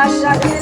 আশাকে